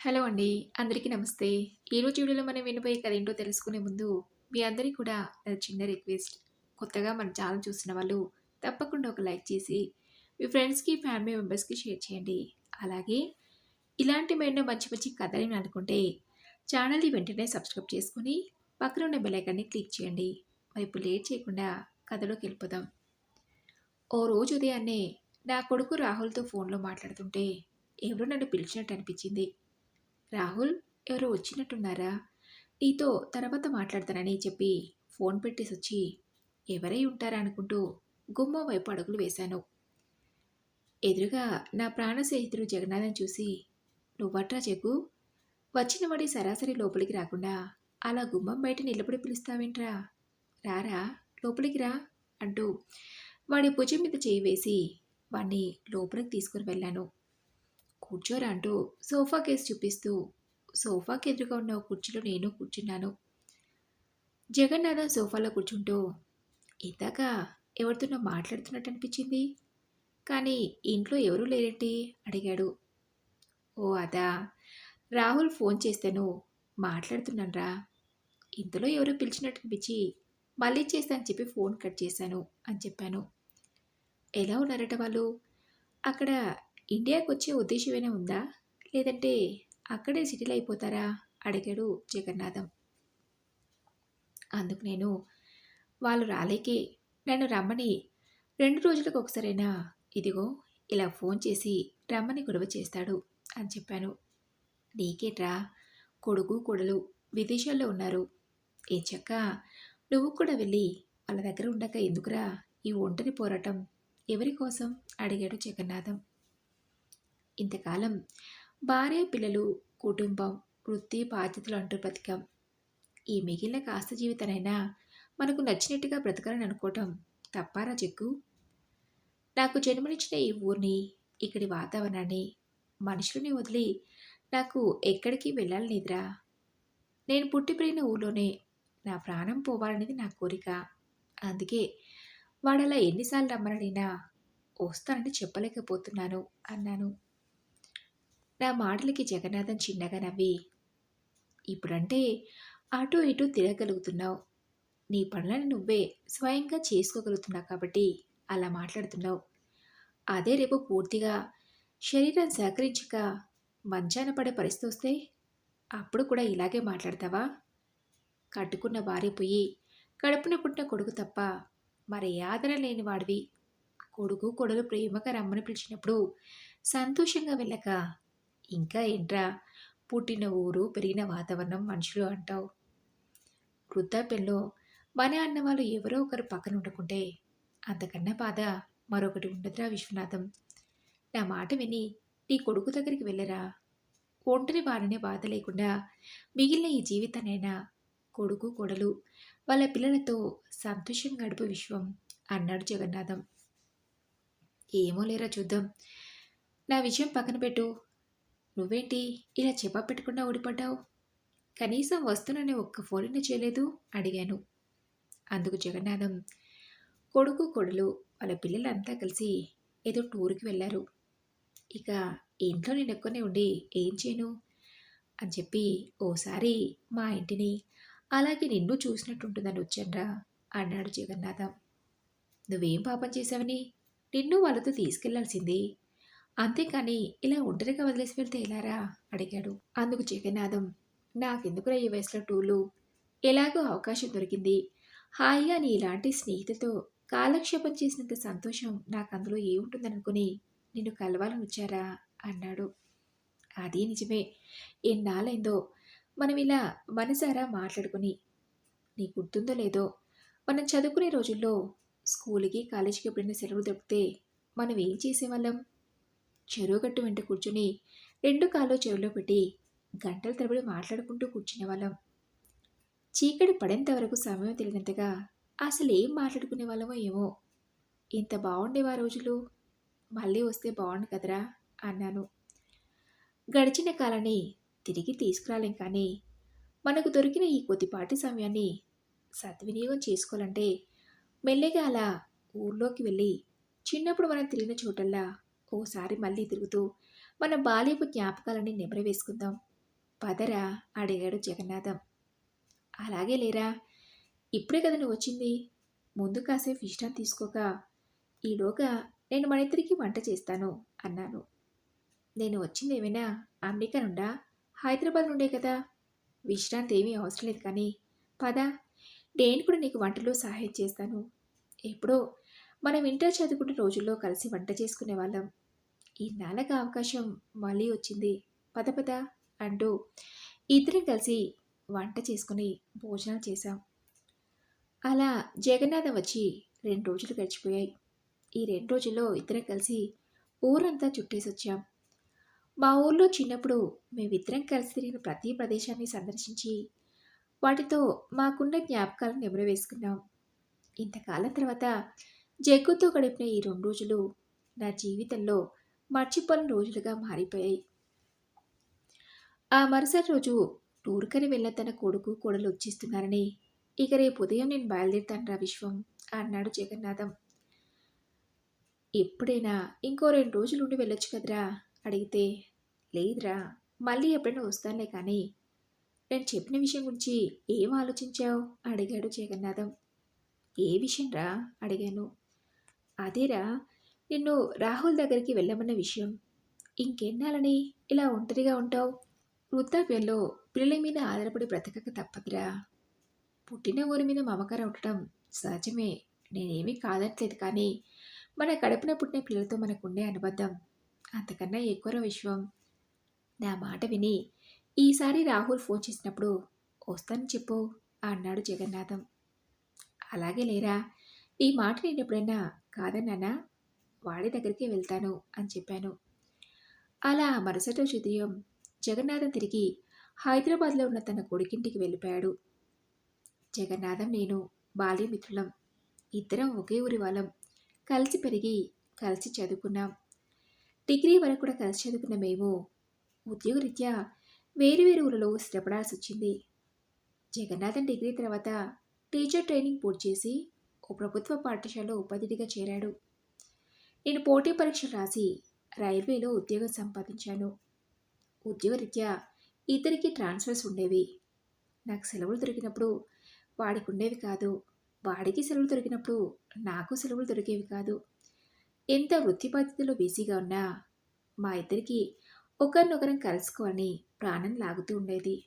Hello అండి. అందరికీ నమస్తే. ఈరోజు వీడియోలో మనం వినబోయే కథ ఏంటో తెలుసుకునే ముందు, మీ అందరికీ కూడా నా చిన్న రిక్వెస్ట్. కొత్తగా మన ఛానల్ చూసిన వాళ్ళు తప్పకుండా ఒక లైక్ చేసి, మీ ఫ్రెండ్స్‌కి, ఫ్యామిలీ మెంబర్స్‌కి షేర్ చేయండి. అలాగే ఇలాంటి మరెన్నో మంచి మంచి కథలు అనుకుంటే ఛానల్‌ని వెంటనే సబ్స్క్రైబ్ చేసుకుని పక్కన ఉన్న బెలైకాన్ని క్లిక్ చేయండి. మరి ఇప్పుడు లేట్ చేయకుండా కథలోకి వెళ్ళిపోదాం. ఓ రోజు ఉదయాన్నే నా కొడుకు రాహుల్‌తో ఫోన్‌లో మాట్లాడుతుంటే, ఎవరో నన్ను పిలిచినట్టు అనిపించింది. రాహుల్ ఎవరో వచ్చినట్టున్నారా? నీతో తర్వాత మాట్లాడతానని చెప్పి ఫోన్ పెట్టేసి వచ్చి ఎవరై ఉంటారా అనుకుంటూ గుమ్మం వైపు అడుగులు వేశాను. ఎదురుగా నా ప్రాణ స్నేహితుడు జగన్నాథం చూసి నువ్వట్రా జగ్గు? వచ్చిన వాడి సరాసరి లోపలికి రాకుండా అలా గుమ్మం బయట నిలబడి పిలుస్తావేంట్రా? రారా? లోపలికి రా అంటూ వాడి భుజం మీద చేయి వేసి వాణ్ణి లోపలికి తీసుకుని వెళ్ళాను. కూర్చోరా అంటూ సోఫా కేసు చూపిస్తూ సోఫాకి ఎదురుగా ఉన్న కుర్చీలో నేను కూర్చున్నాను. జగన్నాథం సోఫాలో కూర్చుంటూ ఇందాక ఎవరితోనో మాట్లాడుతున్నట్టు అనిపించింది. కానీ ఇంట్లో ఎవరూ లేరేంటి? అడిగాడు. ఓ అదా. రాహుల్ ఫోన్ చేస్తాను మాట్లాడుతున్నానరా. ఇంతలో ఎవరో పిలిచినట్టు అనిపించి మళ్ళీ చేస్తానని చెప్పి ఫోన్ కట్ చేశాను అని చెప్పాను. ఎలా ఉన్నారట వాళ్ళు? అక్కడ ఇండియాకి వచ్చే ఉద్దేశమైనా ఉందా? లేదంటే అక్కడే సిటిల్ అయిపోతారా? అడిగాడు జగన్నాథం. అందుకు నేను వాళ్ళు రాలేకే నన్ను రమ్మని. రెండు రోజులకు ఒకసారైనా ఇదిగో ఇలా ఫోన్ చేసి రమ్మని గొడవ చేస్తాడు అని చెప్పాను. నీకేట్రా? కొడుకు కొడలు విదేశాల్లో ఉన్నారు. ఏ చెక్క? నువ్వు కూడా వెళ్ళి వాళ్ళ దగ్గర ఉండక ఎందుకురా? ఈ ఒంటరి పోరాటం ఎవరి కోసం? అడిగాడు జగన్నాథం. ఇంతకాలం భార్య పిల్లలు కుటుంబం వృత్తి బాధ్యతలు అంటూ బ్రతికాం ఈ మిగిలిన కాస్త జీవితానైనా మనకు నచ్చినట్టుగా బ్రతకాలని అనుకోవటం తప్పారా చెక్కు నాకు జన్మనిచ్చిన ఈ ఊరిని ఇక్కడి వాతావరణాన్ని మనుషులని వదిలి నాకు ఎక్కడికి వెళ్ళాలనేదిరా? నేను పుట్టిపోయిన ఊళ్ళోనే నా ప్రాణం పోవాలనేది నా కోరిక. అందుకే వాడలా ఎన్నిసార్లు రమ్మనడినా వస్తానని చెప్పలేకపోతున్నాను అన్నాను. నా మాటలకి జగన్నాథం చిన్నగా నవ్వి ఇప్పుడంటే అటు ఇటు తిరగలుగుతున్నావు నీ పనులను నువ్వే స్వయంగా చేసుకోగలుగుతున్నావు కాబట్టి అలా మాట్లాడుతున్నావు. అదే రేపు పూర్తిగా శరీరం సహకరించక మంచాన పడే పరిస్థితి వస్తే అప్పుడు కూడా ఇలాగే మాట్లాడతావా కట్టుకున్న భార్య పోయి కడుపున పుట్టిన కొడుకు తప్ప మరి ఆదరణ లేని వాడివి. కొడుకు కొడులు ప్రేమగా రమ్మని పిలిచినప్పుడు సంతోషంగా వెళ్ళక ఇంకా ఏంట్రా? పుట్టిన ఊరు పెరిగిన వాతావరణం మనుషులు అంటావు. వృద్ధాప్యంలో మన అన్న వాళ్ళు ఎవరో ఒకరు పక్కన ఉండకుంటే అంతకన్నా బాధ మరొకటి ఉండదురా విశ్వనాథం. నా మాట విని నీ కొడుకు దగ్గరికి వెళ్ళరా? ఒంటరి వారినే బాధ లేకుండా మిగిలిన ఈ జీవితానైనా కొడుకు కొడలు వాళ్ళ పిల్లలతో సంతోషం గడుపు విశ్వం అన్నాడు జగన్నాథం. ఏమో లేరా చూద్దాం. నా విషయం పక్కన పెట్టు. నువ్వేంటి? ఇలా చెప్పపెట్టకుండా ఓడిపడ్డావు కనీసం వస్తునని ఒక్క ఫోన్ చేయలేదు? అడిగాను. అందుకు జగన్నాథం కొడుకు కొడులు వాళ్ళ పిల్లలంతా కలిసి ఏదో టూర్కి వెళ్ళారు. ఇక ఇంట్లో నేను ఎక్కువనే ఉండి ఏం చేయను? అని చెప్పి ఓసారి మా ఇంటిని అలాగే నిన్ను చూసినట్టుంటుందని వచ్చాన్రా అన్నాడు జగన్నాథం. నువ్వేం పాపం చేశావని? నిన్ను వాళ్ళతో తీసుకెళ్ళాల్సింది అంతేకాని ఇలా ఒంటరిగా వదిలేసి వెళ్తే ఎలారా? అడిగాడు. అందుకు జగన్నాథం నాకెందుకురా ఈ వయసులో టూలు ఎలాగో అవకాశం దొరికింది. హాయిగా నీ ఇలాంటి స్నేహితులతో కాలక్షేపం చేసినంత సంతోషం నాకు అందులో ఏముంటుందనుకుని నిన్ను కలవాలని వచ్చారా? అన్నాడు. అది నిజమే. ఎన్నాళ్ళైందో మనం ఇలా మనసారా మాట్లాడుకుని? నీ గుర్తుందో లేదో? మనం చదువుకునే రోజుల్లో స్కూల్కి కాలేజీకి ఎప్పుడైనా సెలవు దొరికితే మనం ఏం చేసేవాళ్ళం? చెరువుగట్టు వెంట కూర్చుని రెండు కాళ్ళు చెరువులో పెట్టి గంటల తరబడి మాట్లాడుకుంటూ కూర్చునే వాళ్ళం. చీకటి పడేంత వరకు సమయం తెలియనంతగా అసలు ఏం మాట్లాడుకునే వాళ్ళమో ఏమో. ఇంత బాగుండేవా రోజులు? మళ్ళీ వస్తే బాగుండు కదరా? అన్నాను. గడిచిన కాలాన్ని తిరిగి తీసుకురాలేం కానీ మనకు దొరికిన ఈ కొద్దిపాటి సమయాన్ని సద్వినియోగం చేసుకోవాలంటే మెల్లగా అలా ఊర్లోకి వెళ్ళి చిన్నప్పుడు మనం తిరిగిన చోటల్లా ఓసారి మళ్ళీ తిరుగుతూ మన బాల్యపు జ్ఞాపకాలని నిమ్రవేసుకుందాం పదరా? అడిగాడు జగన్నాథం. అలాగే లేరా? ఇప్పుడే కదా నువ్వు వచ్చింది. ముందు కాసేపు విశ్రాంతి తీసుకోక ఈలోగా నేను మన ఇద్దరికి వంట చేస్తాను అన్నాను. నేను వచ్చింది ఏమైనా? అమెరికా నుండా హైదరాబాద్ నుండే కదా? విశ్రాంతి ఏమీ అవసరం లేదు కానీ పద. నేను కూడా నీకు వంటలో సహాయం చేస్తాను. ఎప్పుడో మనం ఇంటర్ చదువుకున్న రోజుల్లో కలిసి వంట చేసుకునే వాళ్ళం. ఇన్నాళ్ళకి అవకాశం మళ్ళీ వచ్చింది. పద పద అంటూ ఇద్దరం కలిసి వంట చేసుకుని భోజనాలు చేశాం. అలా జగన్నాథం వచ్చి రెండు రోజులు గడిచిపోయాయి. ఈ రెండు రోజుల్లో ఇద్దరం కలిసి ఊరంతా చుట్టేసి వచ్చాం. మా ఊర్లో చిన్నప్పుడు మేమిద్దరం కలిసి తిరిగిన ప్రతి ప్రదేశాన్ని సందర్శించి వాటితో మాకున్న జ్ఞాపకాలను నెమరు ఇంతకాలం తర్వాత జగ్గుతో గడిపిన ఈ రెండు రోజులు నా జీవితంలో మర్చిపోని రోజులుగా మారిపోయాయి. ఆ మరుసటి రోజు టూర్కని వెళ్ళిన తన కొడుకు కోడలు వచ్చేస్తున్నారని. ఇక రేపు ఉదయం నేను బయలుదేరుతాను విశ్వం అన్నాడు జగన్నాథం. ఎప్పుడైనా ఇంకో రెండు రోజులు ఉండి వెళ్ళొచ్చు కదరా అడిగితే. లేదురా మళ్ళీ ఎప్పుడైనా వస్తానులే కానీ. నేను చెప్పిన విషయం గురించి ఏం ఆలోచించావు? అడిగాడు జగన్నాథం. ఏ విషయం రా అడిగాను. అదేరా నిన్ను రాహుల్ దగ్గరికి వెళ్ళమన్న విషయం. ఇంకెన్నాలని ఇలా ఒంటరిగా ఉంటావు? వృద్ధాప్యంలో పిల్లల మీద ఆధారపడి బ్రతకక తప్పదురా. పుట్టిన ఊరి మీద మమకారం ఉండటం సహజమే. నేనేమీ కాదట్లేదు కానీ మన కడుపున పుట్టిన పిల్లలతో మనకుండే అనుబంధం అంతకన్నా ఎక్కువ విశ్వం? నా మాట విని ఈసారి రాహుల్ ఫోన్ చేసినప్పుడు వస్తాను చెప్పు అన్నాడు జగన్నాథం. అలాగే లేరా. ఈ మాట నేను ఎప్పుడైనా కాదన్నానా? వాడి దగ్గరికి వెళ్తాను అని చెప్పాను. అలా మరుసటి రోజు ఉదయం జగన్నాథం తిరిగి హైదరాబాద్లో ఉన్న తన కొడుకింటికి వెళ్ళిపోయాడు. జగన్నాథం నేను బాల్యమిత్రులం ఇద్దరం ఒకే ఊరి వాళ్ళం. కలిసి పెరిగి కలిసి చదువుకున్నాం. డిగ్రీ వరకు కూడా కలిసి చదువుకున్న మేము ఉద్యోగరీత్యా వేరు వేరు ఊరిలో స్థిరపడాల్సి వచ్చింది. జగన్నాథన్ డిగ్రీ తర్వాత టీచర్ ట్రైనింగ్ పూర్తి చేసి ఓ ప్రభుత్వ పాఠశాలలో ఉపాధ్యుడిగా చేరాడు. నేను పోటీ పరీక్షలు రాసి రైల్వేలో ఉద్యోగం సంపాదించాను. ఉద్యోగరీత్యా ఇద్దరికి ట్రాన్స్ఫర్స్ ఉండేవి. నాకు సెలవులు దొరికినప్పుడు వాడికి ఉండేవి కాదు. వాడికి సెలవులు దొరికినప్పుడు నాకు సెలవులు దొరికేవి కాదు. ఎంత వృత్తి బాధ్యతలో బిజీగా ఉన్నా మా ఇద్దరికి ఒకరినొకరం కలుసుకోవాలని ప్రాణం లాగుతూ ఉండేది.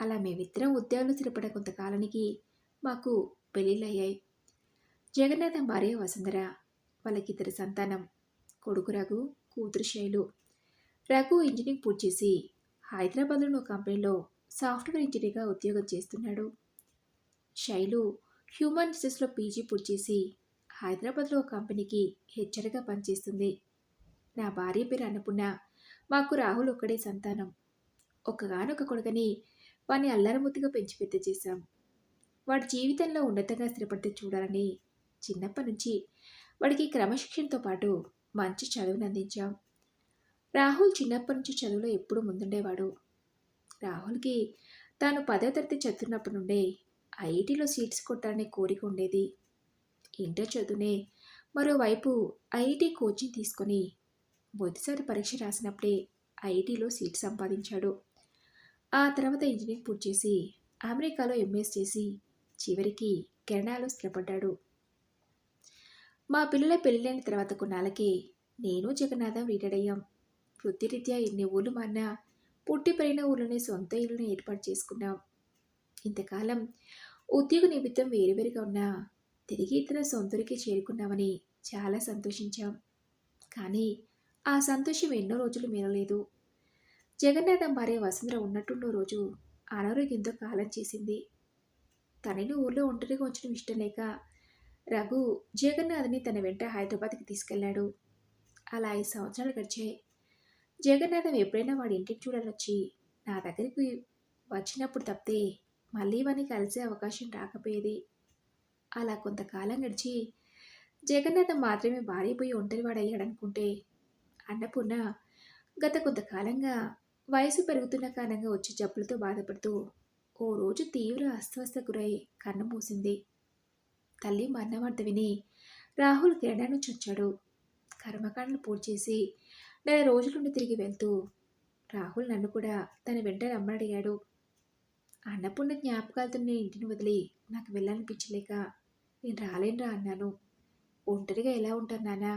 అలా మేమిద్దరం ఉద్యోగాలు స్థిరపడే కొంతకాలానికి మాకు పెళ్ళిళ్ళయ్యాయి. జగన్నాథం భార్య వసుంధర వాళ్ళకిద్దరు సంతానం. కొడుకు రఘు కూతురు శైలు. రఘు ఇంజనీరింగ్ పూర్తి చేసి హైదరాబాద్లోని ఒక కంపెనీలో సాఫ్ట్వేర్ ఇంజనీర్గా ఉద్యోగం చేస్తున్నాడు. శైలు హ్యూమన్ రిసోర్స్లో పీజీ పూర్తి చేసి హైదరాబాద్లో ఒక కంపెనీకి హెచ్చరిగా పనిచేస్తుంది. నా భార్య పేరు అన్నపూర్ణ. మాకు రాహుల్ ఒక్కడే సంతానం. ఒక్కగానొక కొడుకని వాడిని అల్లరముద్దుగా పెంచి పెద్ద చేశాం. వాడి జీవితంలో ఉన్నతంగా స్థిరపడితే చూడాలని చిన్నప్పటి నుంచి వాడికి క్రమశిక్షణతో పాటు మంచి చదువును అందించాం. రాహుల్ చిన్నప్పటి నుంచి చదువులో ఎప్పుడూ ముందుండేవాడు. రాహుల్కి తాను పదో తరగతి చదువుతున్నప్పటి నుండే ఐఐటీలో సీట్స్ కొట్టాలనే కోరిక ఉండేది. ఇంటర్ చదువునే మరోవైపు ఐఐటీ కోచింగ్ తీసుకొని మొదటిసారి పరీక్ష రాసినప్పుడే ఐఐటీలో సీట్ సంపాదించాడు. ఆ తర్వాత ఇంజనీరింగ్ పూర్తి చేసి అమెరికాలో ఎంఎస్ చేసి చివరికి కెనడాలో స్థిరపడ్డాడు. మా పిల్లల పెళ్ళైన తర్వాత కొన్నాళ్ళకి నేను జగన్నాథం వీడయ్యాం వృత్తిరీత్యా ఎన్ని ఊళ్ళు మారినా పుట్టి పెరిగిన సొంత ఇల్లుని ఏర్పాటు చేసుకున్నాం. ఇంతకాలం ఉద్యోగ నిమిత్తం వేరువేరుగా ఉన్నా తిరిగి ఇతర సొంతరికి చేరుకున్నామని చాలా సంతోషించాం. కానీ ఆ సంతోషం ఎన్నో రోజులు మీరలేదు జగన్నాథం భార్య వసుంధర ఉన్నట్టున్న రోజు అనారోగ్యంతో కాలం చేసింది. తనని ఊళ్ళో ఒంటరిగా ఉంచడం ఇష్టం లేక రఘు జగన్నాథ్ని తన వెంట హైదరాబాద్కి తీసుకెళ్ళాడు అలా ఐదు సంవత్సరాలు గడిచాయి. జగన్నాథం ఎప్పుడైనా వాడి ఇంటికి చూడాలొచ్చి నా దగ్గరికి వచ్చినప్పుడు తప్పితే మళ్ళీ వాడిని కలిసే అవకాశం రాకపోయేది. అలా కొంతకాలం గడిచి జగన్నాథం మాత్రమే భార్యపోయి ఒంటరివాడయ్యాడనుకుంటే అన్నపూర్ణ గత కొంతకాలంగా వయసు పెరుగుతున్న కారణంగా వచ్చి జబ్బులతో బాధపడుతూ ఓ రోజు తీవ్ర అస్వస్థ గురై కన్ను మూసింది. తల్లి మరణవార్త విని రాహుల్ కెనడా నుంచి వచ్చాడు కర్మకాండలు పూర్తి చేసి నెల రోజుల నుండి తిరిగి వెళ్తూ రాహుల్ నన్ను కూడా తన వెంట రమ్మనడిగాడు అన్నపూర్ణ జ్ఞాపకాలతో నేను ఇంటిని వదిలి నాకు వెళ్ళాలనిపించలేక నేను రాలేనురా అన్నాను. ఒంటరిగా ఎలా ఉంటాను నానా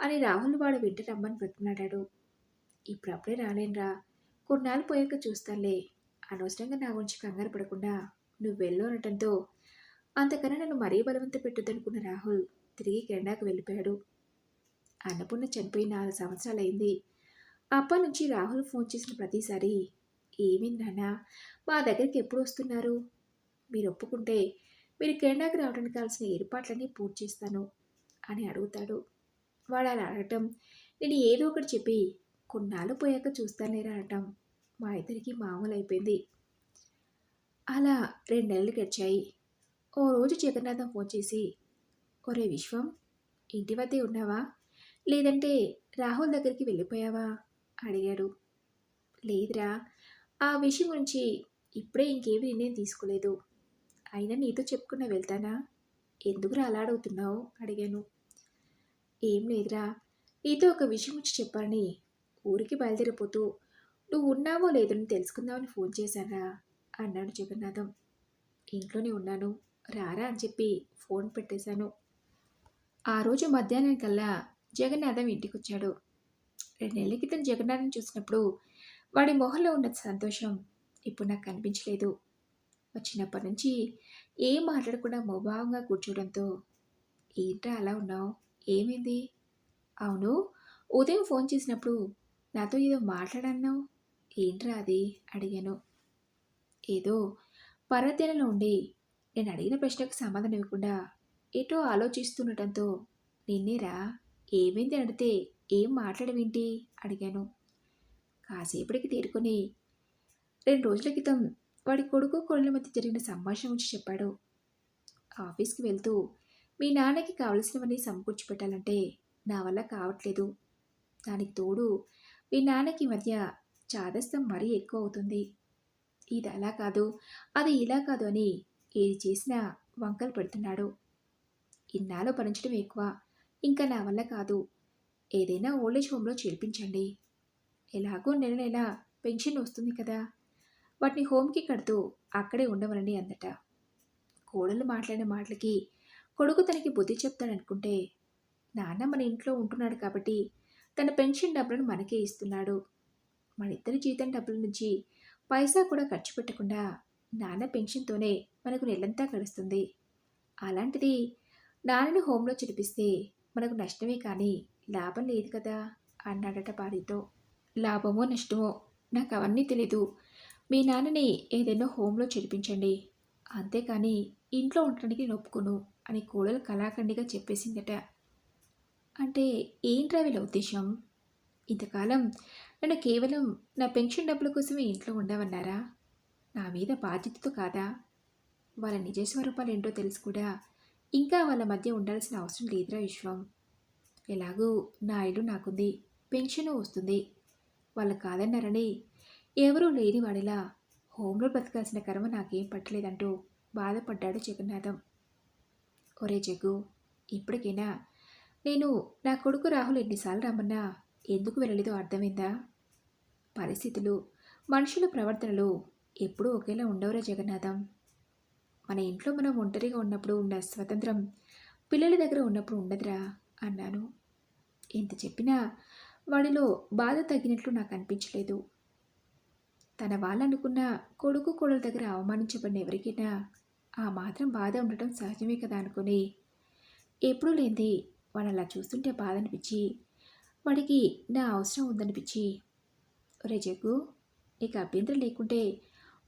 అని రాహుల్ వాడు వెంట రమ్మని బ్రతిమలాడాడు. ఇప్పుడప్పుడే రాలేనురా. కొన్నాళ్ళు పోయాక చూస్తానులే. అనవసరంగా నా గురించి కంగారు పడకుండా నువ్వు వెళ్ళు అనటంతో అంతకన్నా నన్ను మరీ బలవంత పెట్టొద్దనుకున్న రాహుల్ తిరిగి కెనడాకు వెళ్ళిపోయాడు. అన్నపూర్ణ చనిపోయి నాలుగు సంవత్సరాలు అయింది అప్ప నుంచి రాహుల్ ఫోన్ చేసిన ప్రతిసారి ఏమైంది నాన్న మా దగ్గరికి ఎప్పుడు వస్తున్నారు? మీరు ఒప్పుకుంటే మీరు కెనడాకు రావడానికి కావాల్సిన ఏర్పాట్లన్నీ పూర్తి చేస్తాను అని అడుగుతాడు. వాడు అలా అడగటం నేను ఏదో ఒకటి చెప్పి కొన్నాళ్ళు పోయాక చూస్తానేరా అనటం మా ఇద్దరికి మామూలు అయిపోయింది అలా రెండు నెలలు గడిచాయి. ఓ రోజు జగన్నాథం ఫోన్ చేసి ఒరే విశ్వం ఇంటి వద్దే ఉన్నావా? లేదంటే రాహుల్ దగ్గరికి వెళ్ళిపోయావా? అడిగాడు. లేదురా ఆ విషయం గురించి ఇప్పుడే ఇంకేమి నిర్ణయం తీసుకోలేదు. అయినా నీతో చెప్పుకున్నా వెళ్తానా? ఎందుకురా అలాడవుతున్నావు అడిగాను. ఏం లేదురా నీతో ఒక విషయం వచ్చి చెప్పాలని ఊరికి బయలుదేరిపోతూ నువ్వు ఉన్నావో లేదని తెలుసుకుందామని ఫోన్ చేశానా అన్నాడు జగన్నాథం. ఇంట్లోనే ఉన్నాను. రారా అని చెప్పి ఫోన్ పెట్టేశాను. ఆ రోజు మధ్యాహ్నం కల్లా జగన్నాథం ఇంటికి వచ్చాడు రెండు నెలల క్రితం జగన్నాథం చూసినప్పుడు వాడి మొహంలో ఉన్న సంతోషం ఇప్పుడు నాకు కనిపించలేదు. వచ్చినప్పటి నుంచి ఏం మాట్లాడకుండా మోభావంగా కూర్చోవడంతో ఏంట్రా అలా ఉన్నావు? ఏమైంది? అవును ఉదయం ఫోన్ చేసినప్పుడు నాతో ఏదో మాట్లాడన్నావు? ఏంట్రా అది? అడిగాను. ఏదో పరధ్యానంలో ఉండి నేను అడిగిన ప్రశ్నకు సమాధానం ఇవ్వకుండా ఎటో ఆలోచిస్తుండటంతో నిన్నేరా? ఏమైంది అని అడిగితే? ఏం మాట్లాడవేంటి? అడిగాను. కాసేపటికి తేరుకొని రెండు రోజుల క్రితం వాడి కొడుకు కోళ్ళ మధ్య జరిగిన సంభాషణ గురించి చెప్పాడు. ఆఫీస్కి వెళ్తూ మీ నాన్నకి కావలసినవన్నీ సమకూర్చి పెట్టాలంటే నా వల్ల కావట్లేదు. దానికి తోడు మీ నాన్నకి మధ్య చాదస్తం మరీ ఎక్కువ అవుతుంది. ఇది అలా కాదు అది ఇలా కాదు అని ఏది చేసినా వంకలు పెడుతున్నాడు. ఇన్నాళ్ళు భరించడం ఎక్కువ. ఇంకా నా వల్ల కాదు. ఏదైనా ఓల్డేజ్ హోమ్లో చేర్పించండి. ఎలాగో నెల నెల పెన్షన్ వస్తుంది కదా. వాటిని హోమ్కి కడుతూ అక్కడే ఉండవలని అందట. కోడలు మాట్లాడిన మాటలకి కొడుకు తనకి బుద్ధి చెప్తాడనుకుంటే నాన్న మన ఇంట్లో ఉంటున్నాడు కాబట్టి తన పెన్షన్ డబ్బులను మనకే ఇస్తున్నాడు. మన ఇద్దరి జీతం డబ్బుల నుంచి పైసా కూడా ఖర్చు పెట్టకుండా నాన్న పెన్షన్తోనే మనకు నెలంతా గడుస్తుంది. అలాంటిది నాన్నని హోంలో చిడిపిస్తే మనకు నష్టమే కానీ లాభం లేదు కదా అన్నాడట భార్యతో లాభమో నష్టమో నాకు అవన్నీ తెలీదు. మీ నాన్నని ఏదైనా హోంలో చేర్పించండి అంతేకాని ఇంట్లో ఉండడానికి నొప్పుకును ఒప్పుకోను అని కోడలు కళాఖండిగా చెప్పేసిందట. అంటే ఏంట్రా వీళ్ళ ఉద్దేశం? ఇంతకాలం నన్ను కేవలం నా పెన్షన్ డబ్బుల కోసమే ఇంట్లో ఉండవన్నారా? నా మీద బాధ్యతతో కాదా? వాళ్ళ నిజ స్వరూపాలు ఏంటో తెలుసు కూడా. ఇంకా వాళ్ళ మధ్య ఉండాల్సిన అవసరం లేదురా విశ్వం. ఎలాగూ నా ఇల్లు నాకుంది పెన్షన్ వస్తుంది. వాళ్ళు కాదన్నారని ఎవరూ లేని వాడిలా హోంలో బ్రతకాల్సిన కర్మ నాకేం పట్టలేదంటూ బాధపడ్డాడు జగన్నాథం. ఒరే జగ్గు ఇప్పటికైనా నేను నా కొడుకు రాహుల్ ఎన్నిసార్లు రమ్మన్నా ఎందుకు వెళ్ళలేదో అర్థమైందా? పరిస్థితులు మనుషుల ప్రవర్తనలు ఎప్పుడూ ఒకేలా ఉండవురా జగన్నాథం. మన ఇంట్లో మనం ఒంటరిగా ఉన్నప్పుడు ఉన్న స్వతంత్రం పిల్లల దగ్గర ఉన్నప్పుడు ఉండదురా అన్నాను. ఎంత చెప్పినా వాడిలో బాధ తగ్గినట్లు నాకు అనిపించలేదు. తన వాళ్ళనుకున్న కొడుకు కోడల దగ్గర అవమానించబడిన ఎవరికైనా ఆ మాత్రం బాధ ఉండటం సహజమే కదా అనుకుని ఎప్పుడూ లేనిది వాడు అలా చూస్తుంటే బాధ అనిపించి వాడికి నా అవసరం ఉందనిపించి ఒరే జగ్గు నీకు అభ్యంతరం లేకుంటే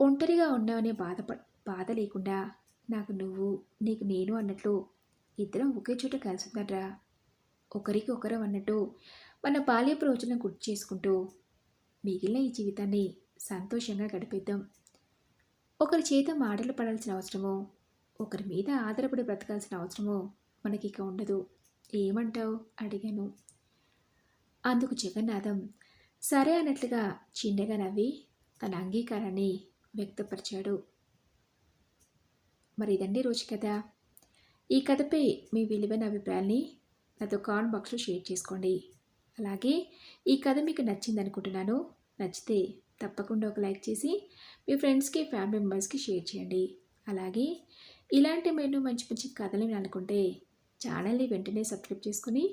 ఒంటరిగా ఉన్నావనే బాధపడ బాధ లేకుండా నాకు నువ్వు నీకు నేను అన్నట్లు ఇద్దరం ఒకే చోట కలిసిందట్రా. ఒకరికి ఒకరం అన్నట్టు మన బాల్య రోజులను గుర్తు చేసుకుంటూ మిగిలిన ఈ జీవితాన్ని సంతోషంగా గడిపిద్దాం. ఒకరి చేత మాటలు పడాల్సిన అవసరమో ఒకరి మీద ఆధారపడి బ్రతకాల్సిన అవసరమో మనకి ఇక ఉండదు. ఏమంటావు? అడిగాను. అందుకు జగన్నాథం సరే అన్నట్లుగా చిన్నగా నవ్వి తన అంగీకారాన్ని వ్యక్తపరిచాడు. మరి ఇదండి రోజు కథ ఈ కథపై మీ విలువైన అభిప్రాయాల్ని నాతో కామెంట్ బాక్స్లో షేర్ చేసుకోండి. అలాగే ఈ కథ మీకు నచ్చింది అనుకుంటున్నాను నచ్చితే తప్పకుండా ఒక లైక్ చేసి మీ ఫ్రెండ్స్కి ఫ్యామిలీ మెంబర్స్కి షేర్ చేయండి. అలాగే ఇలాంటి మెనూ మంచి మంచి కథలు అనుకుంటే ఛానల్ని వెంటనే సబ్స్క్రైబ్ చేసుకుని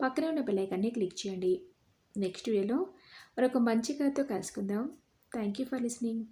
పక్కనే ఉన్న బెల్లైకాన్ని క్లిక్ చేయండి. నెక్స్ట్ వీడియోలో మరొక మంచి కథతో కలుసుకుందాం. Thank you for listening.